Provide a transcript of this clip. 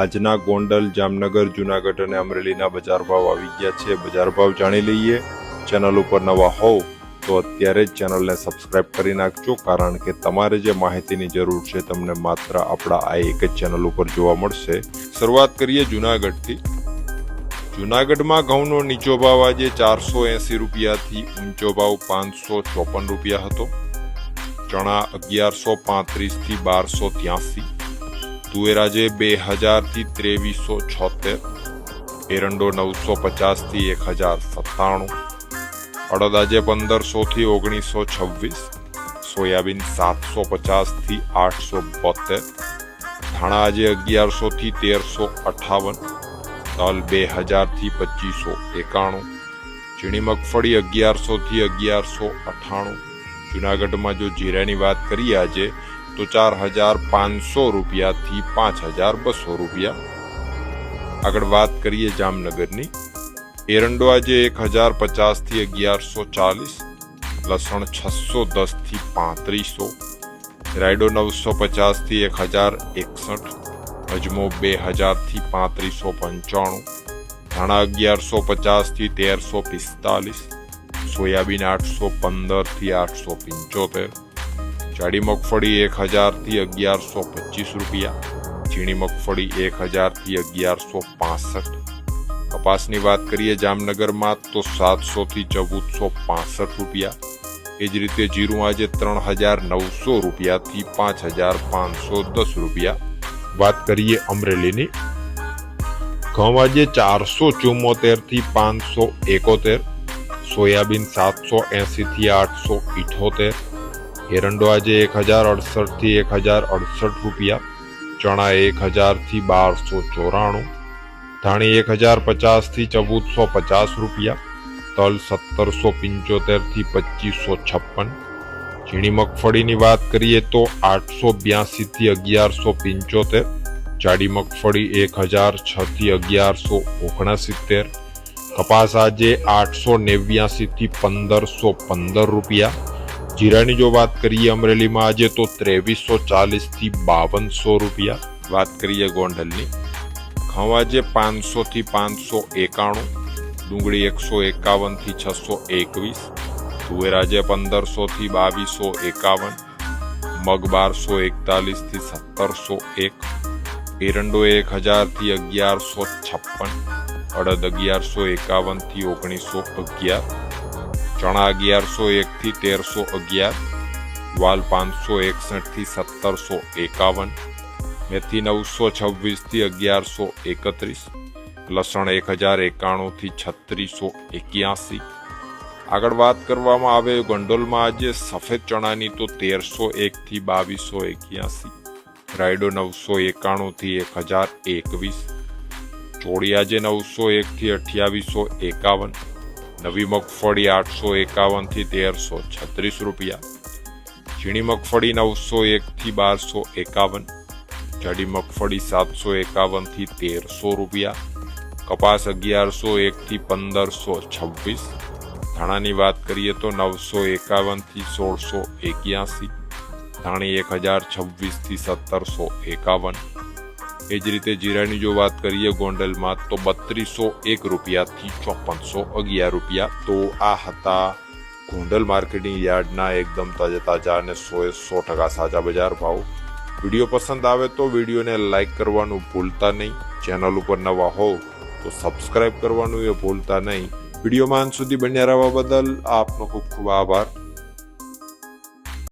આજના ગોંડલ, જામનગર, જુનાગઢ અને અમરેલીના બજાર ભાવ આવી ગયા છે. બજાર ભાવ જાણી લઈએ. ચેનલ ઉપર નવા હોવ તો અત્યારે જ ચેનલને સબસ્ક્રાઇબ કરી નાખજો, કારણ કે તમારે જે માહિતીની જરૂર છે તમને માત્ર આપણા આ એક જ ચેનલ ઉપર જોવા મળશે. શરૂઆત કરીએ જુનાગઢથી. જુનાગઢમાં ઘઉંનો નીચો ભાવ આજે ચારસો એંસી રૂપિયાથી ઊંચો ભાવ પાંચસો ચોપન રૂપિયા હતો. ચણા અગિયારસો પાંત્રીસથી બારસો ત્યાસી. તુવેર આજે બે હજારથી ત્રેવીસો છોતેર, એરંડો નવસો પચાસથી એક હજાર સત્તાણું અડદ આજે પંદરસોથી ઓગણીસો છવ્વીસ, સોયાબીન સાતસો પચાસથી આઠસો બોતેર ધાણા આજે અગિયારસોથી તેરસો અઠાવન તલ બે હજારથી પચીસો એકાણું ચીણી મગફળી અગિયારસોથી અગિયારસો અઠાણું જુનાગઢમાં જો જીરાની વાત કરીએ આજે, તો ચાર હજાર પાંચસો રૂપિયાથી પાંચ હજાર બસો રૂપિયા. આગળ વાત કરીએ જામનગરની. એરંડો આજે એક હજાર પચાસથી અગિયારસો ચાલીસ, લસણ છસો દસથી પાંત્રીસો, રાયડો નવસો પચાસથી એક હજાર એકસઠ, અજમો બે હજારથી પાંત્રીસો પંચાણું, ધાણા અગિયારસો પચાસથી તેરસો પિસ્તાલીસ સોયાબીન આઠસો પંદરથી આઠસો પંચોતેર, જાડી મગફળી એક હજારથી અગિયારસો પચીસ રૂપિયા, ઝીણી મગફળી એક હજારથી અગિયારસો પાસઠ. કપાસની વાત કરીએ જામનગરમાં તો સાતસોથી ચૌદસો પાસઠ રૂપિયા. એ જ રીતે જીરું આજે ત્રણ હજાર નવસો રૂપિયાથી પાંચ હજાર પાંચસો દસ રૂપિયા. વાત કરીએ અમરેલીની. ઘઉં આજે ચારસો ચુમ્મોતેરથી પાંચસો એકોતેર સોયાબીન સાતસો એંસીથી આઠસો ઇઠોતેર. એરંડો આજે એક હજાર અડસઠથી એક હજાર અડસઠ રૂપિયા. ચણા એક હજારથી બારસો ચોરાણું. ધાણી એક હજાર પચાસથી ચૌદસો પચાસ રૂપિયા. તલ સત્તરસો પંચોતેરથી પચીસો છપ્પન. ઝીણી મગફળીની વાત કરીએ તો આઠસો બ્યાસીથી અગિયારસો પંચોતેર. જાડી મગફળી એક હજાર છથી અગિયારસો ઓગણસિત્તેર. કપાસ આજે આઠસો નેવ્યાસીથી પંદરસો પંદર રૂપિયા. જીરાની જો વાત કરીએ અમરેલીમાં આજે તો ત્રેવીસો ચાલીસથી બાવનસો રૂપિયા. વાત કરીએ ગોંડલની. ઘઉં આજે પાંચસોથી પાંચસો એકાણું, ડુંગળી એકસો એકાવનથી છસો એકવીસ તુવેર આજે પંદરસોથી બાવીસો એકાવન, મગ બારસો એકતાલીસથી સત્તરસો એક એરંડો એક હજારથી અગિયારસો છપ્પન અડદ અગિયારસો એકાવનથી ઓગણીસો અગિયાર, ચણા અગિયારસો એકથી તેરસો અગિયાર, વાલ પાંચસો એકસઠથી સત્તરસો એકાવન, મેથી નવસો છવ્વીસથી અગિયારસો એકત્રીસ, લસણ એક હજાર એકાણુંથી છત્રીસો એક્યાસી. આગળ વાત કરવામાં આવે ગંડોલમાં આજે સફેદ ચણાની તો તેરસો એકથી બાવીસો એક્યાસી, રાયડો નવસો એકાણુંથી એક હજાર એકવીસ ચોળી આજે નવસો એકથી અઠ્યાવીસો એકાવન, નવી મગફળી આઠસો એકાવનથી તેરસો છત્રીસ રૂપિયા, ઝીણી મગફળી નવસો એકથી બારસો એકાવન, જાડી મગફળી સાતસો એકાવનથી તેરસો રૂપિયા, કપાસ અગિયારસો એકથી પંદરસો છવ્વીસ, ધાણાની વાત કરીએ તો નવસો એકાવનથી સોળસો એક્યાસી, ધાણી એક હજાર છવ્વીસથી સત્તરસો એકાવન એ જ રીતે જીરાની જો વાત કરીએ ગોંડલમાં, તો બત્રીસો એક રૂપિયાથી ચોપનસો અગિયાર રૂપિયા. તો આ હતા ગોંડલ માર્કેટિંગ યાર્ડના એકદમ તાજા તાજા અને સો એ સો ટકા સાચા બજાર ભાવ. વીડિયો પસંદ આવે તો વિડીયોને લાઇક કરવાનું ભૂલતા નહીં. ચેનલ ઉપર નવા હોવ તો સબસ્ક્રાઇબ કરવાનું એ ભૂલતા નહીં. વિડીયોમાં અંત સુધી બન્યા રહેવા બદલ આપનો ખૂબ ખૂબ આભાર.